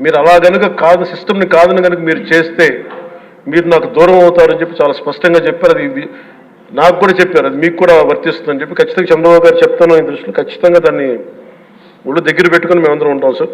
మీరు అలా గనుక కాదు సిస్టమ్ని కాదని కనుక మీరు చేస్తే మీరు నాకు దూరం అవుతారని చెప్పి చాలా స్పష్టంగా చెప్పారు. అది నాకు కూడా చెప్పారు. అది మీకు కూడా వర్తిస్తుందని చెప్పి ఖచ్చితంగా చంద్రబాబు గారు చెప్తాను ఈ దృష్టిలో ఖచ్చితంగా దాన్ని ఒళ్ళు దగ్గర పెట్టుకొని మేమందరం ఉంటాం సార్.